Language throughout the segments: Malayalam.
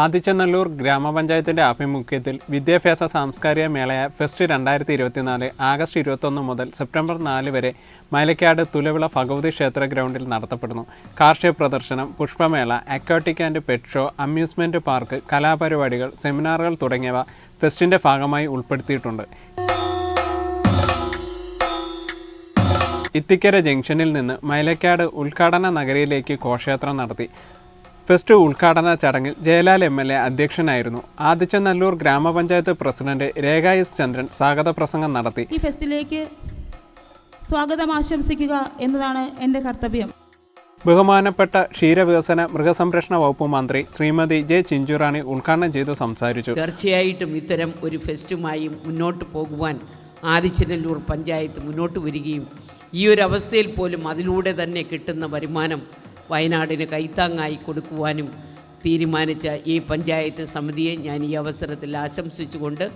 ആദിച്ചനല്ലൂർ ഗ്രാമപഞ്ചായത്തിന്റെ ആഭിമുഖ്യത്തിൽ വിദ്യാഭ്യാസ സാംസ്കാരിക മേളയായ ഫെസ്റ്റ് രണ്ടായിരത്തി ഇരുപത്തിനാല് ആഗസ്റ്റ് ഇരുപത്തൊന്ന് മുതൽ സെപ്റ്റംബർ നാല് വരെ മൈലക്കാട് തുലവിള ഭഗവതി ക്ഷേത്ര ഗ്രൗണ്ടിൽ നടത്തപ്പെടുന്നു. കാർഷിക പ്രദർശനം പുഷ്പമേള aquatic and pet show amusement park കലാപരിപാടികൾ സെമിനാറുകൾ തുടങ്ങിയവ ഫെസ്റ്റിന്റെ ഭാഗമായി ഉൾപ്പെടുത്തിയിട്ടുണ്ട്. ഇത്തിക്കര ജംഗ്ഷനിൽ നിന്ന് മൈലക്കാട് ഉദ്ഘാടന നഗരിയിലേക്ക് ഘോഷയാത്ര നടത്തി. ഫെസ്റ്റ് ഉദ്ഘാടന ചടങ്ങിൽ ജയലാൽ എം എൽ എ അധ്യക്ഷനായിരുന്നു. ആദിച്ചനല്ലൂർ ഗ്രാമപഞ്ചായത്ത് പ്രസിഡന്റ് രേഖ എസ് ചന്ദ്രൻ സ്വാഗത പ്രസംഗം നടത്തി. ഈ ഫെസ്റ്റിലേക്ക് സ്വാഗതം ആശംസിക്കുക എന്നതാണ് എന്റെ കർത്തവ്യം. ബഹുമാനപ്പെട്ട ക്ഷീരവികസന മൃഗസംരക്ഷണ വകുപ്പ് മന്ത്രി ശ്രീമതി ജെ ചിഞ്ചുറാണി ഉദ്ഘാടനം ചെയ്ത് സംസാരിച്ചു. തീർച്ചയായിട്ടും ഇത്തരം ഒരു ഫെസ്റ്റുമായി മുന്നോട്ട് പോകുവാൻ ആദിച്ചനല്ലൂർ പഞ്ചായത്ത് മുന്നോട്ട് വരികയും ഈ ഒരു അവസ്ഥയിൽ പോലും അതിലൂടെ തന്നെ കിട്ടുന്ന വരുമാനം വയനാടിന് കൈത്താങ്ങായി കൊടുക്കുവാനും തീരുമാനിച്ച ഈ പഞ്ചായത്ത് സമിതിയെ ഞാൻ ഈ അവസരത്തിൽ ആശംസിച്ചുകൊണ്ട്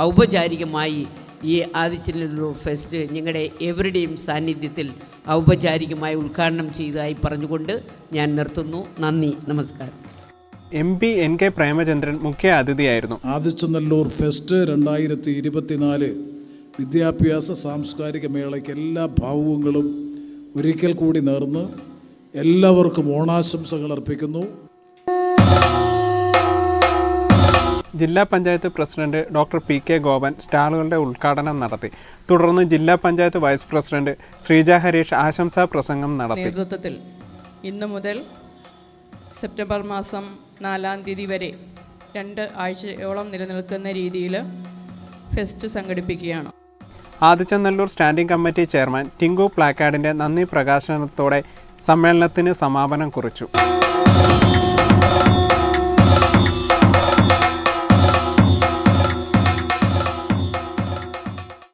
ഔപചാരികമായി ഈ ആദിച്ചില്ലൂർ ഫെസ്റ്റ് ഞങ്ങളുടെ എവരുടെയും സാന്നിധ്യത്തിൽ ഔപചാരികമായി ഉദ്ഘാടനം ചെയ്തതായി പറഞ്ഞുകൊണ്ട് ഞാൻ നിർത്തുന്നു. നന്ദി. നമസ്കാരം. M P N K Premachandran മുഖ്യ അതിഥിയായിരുന്നു. ആദിച്ചനല്ലൂർ ഫെസ്റ്റ് രണ്ടായിരത്തി ഇരുപത്തിനാല് വിദ്യാഭ്യാസ സാംസ്കാരിക മേളയ്ക്ക് എല്ലാ ഭാവങ്ങളും ഒരിക്കൽ കൂടി നേർന്ന് എല്ലാവർക്കും ഓണാശംസകൾ അർപ്പിക്കുന്നു. ജില്ലാ panchayat president doctor P K Gopan സ്റ്റാളുകളുടെ ഉദ്ഘാടനം നടത്തി. തുടർന്ന് ജില്ലാ പഞ്ചായത്ത് വൈസ് പ്രസിഡന്റ് ശ്രീജ ഹരീഷ് ആശംസാ പ്രസംഗം നടത്തി. നേതൃത്വത്തിൽ ഇന്നു മുതൽ സെപ്റ്റംബർ മാസം നാലാം തീയതി വരെ രണ്ട് ആഴ്ചയോളം നിലനിൽക്കുന്ന രീതിയിൽ fest സംഘടിപ്പിക്കുകയാണ്. Adichanallur standing committee chairman Tinku പ്ലാക്കാർഡിന്റെ നന്ദി പ്രകാശനത്തോടെ സമ്മേളനത്തിന് സമാപനം കുറിച്ചു.